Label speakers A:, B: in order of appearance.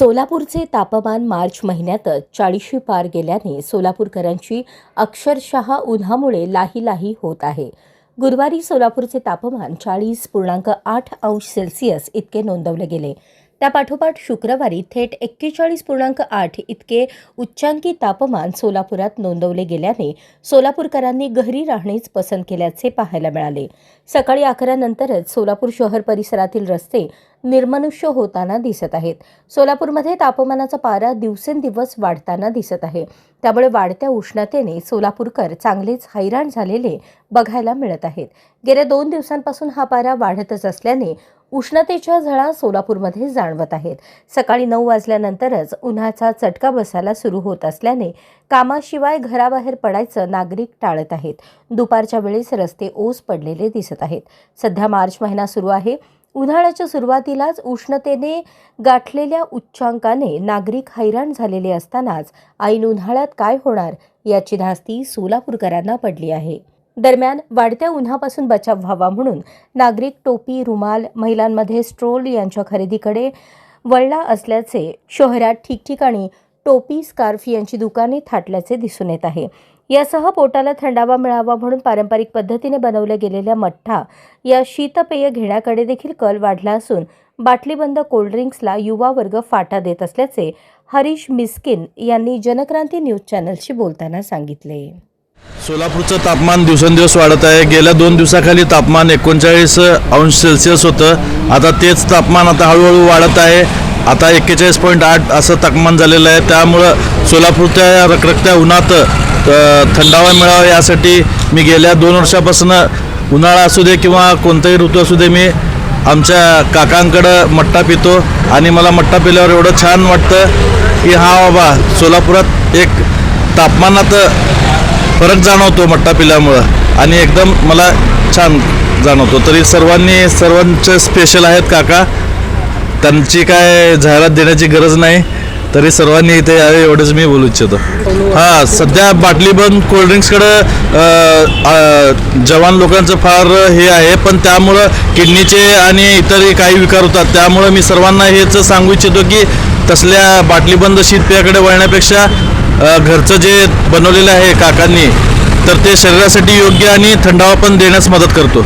A: सोलापूरचे तापमान मार्च महिन्यातच चाळीशी पार गेल्याने सोलापूरकरांची अक्षरशः उन्हामुळे लाही लाही होत आहे. गुरुवारी सोलापूरचे तापमान चाळीस पूर्णांक आठ अंश सेल्सिअस इतके नोंदवले गेले. त्यापाठोपाठ शुक्रवारी थेट एक्केचाळीस पूर्णांक आठ इतके उच्चांकी तापमान सोलापुरात नोंदवले गेल्याने सोलापूरकरांनी घरी राहणेच पसंत केल्याचे पाहायला मिळाले. सकाळी अकरानंतरच सोलापूर शहर परिसरातील रस्ते निर्मनुष्य होताना दिसत आहेत. सोलापूरमध्ये तापमानाचा पारा दिवसेंदिवस वाढताना दिसत आहे. त्यामुळे वाढत्या उष्णतेने सोलापूरकर चांगलेच हैराण झालेले बघायला मिळत आहेत. गेल्या दोन दिवसांपासून हा पारा वाढतच असल्याने उष्णतेच्या झळा सोलापूरमध्ये जाणवत आहेत. सकाळी नऊ वाजल्यानंतरच उन्हाचा चटका बसायला सुरू होत असल्याने कामाशिवाय घराबाहेर पडायचं नागरिक टाळत आहेत. दुपारच्या वेळेस रस्ते ओस पडलेले दिसत आहेत. सध्या मार्च महिना सुरू आहे. उन्हाळ्याच्या सुरुवातीलाच उष्णतेने गाठलेल्या उच्चांकाने नागरिक हैराण झालेले असतानाच ऐन उन्हाळ्यात काय होणार? याची धास्ती सोलापूरकरांना पडली आहे. दरम्यान वाढत्या उन्हापासून बचाव व्हावा म्हणून नागरिक टोपी रुमाल महिलांमध्ये स्ट्रोल यांच्या खरेदीकडे वळला असल्याचे शहरात ठिकठिकाणी टोपी स्कार्फ यांची दुकाने थाटल्याचे दिसून येत आहे. यासह पोटाला थंडावा मिळावा म्हणून पारंपरिक पद्धतीने बनवल्या गेलेल्या मठ्ठा या शीतपेय घेण्याकडे देखील कल वाढला असून बाटलीबंद कोल्ड्रिंक्सला युवा वर्ग फाटा देत असल्याचे हरीश मिस्किन यांनी जनक्रांती न्यूज चॅनलशी बोलताना सांगितले.
B: सोलापूरचं तापमान दिवसेंदिवस वाढत आहे. गेल्या दोन दिवसाखाली तापमान एकोणचाळीस अंश सेल्सिअस होतं. आता तेच तापमान आता हळूहळू वाढत आहे. आता एक्केचाळीस पॉईंट आठ असं तापमान झालेलं आहे. त्यामुळं सोलापूरच्या या रखरखत्या उन्हात थंडावा मिळावा यासाठी मी गेल्या दोन वर्षापासून उन्हाळा असू दे किंवा कोणताही ऋतू असू दे मी आमच्या काकांकडं मट्टा पितो आणि मला मट्टा पिल्यावर एवढं छान वाटतं की हा बाबा सोलापुरात एक तापमानात फरक जाणवतो मट्टा पिल्यामुळं. आणि एकदम मला छान जाणवतो. तरी सर्वांनी सर्वांचे स्पेशल आहेत काका. त्यांची काय जाहिरात देण्याची गरज नाही. तरी सर्वांनी इथे यावे एवढंच मी बोलू इच्छितो. हां सध्या बाटली बंद कोल्ड्रिंक्सकडं जवान लोकांचं फार हे आहे. पण त्यामुळं किडनीचे आणि इतरही काही विकार होतात. त्यामुळं मी सर्वांना हेच सांगू इच्छितो की तसल्या बाटलीबंद शीतपेयाकडे वळण्यापेक्षा घरचं जे बनवलेलं आहे काकांनी तर ते शरीरासाठी योग्य आणि थंडावा पण देण्यास मदत करतो.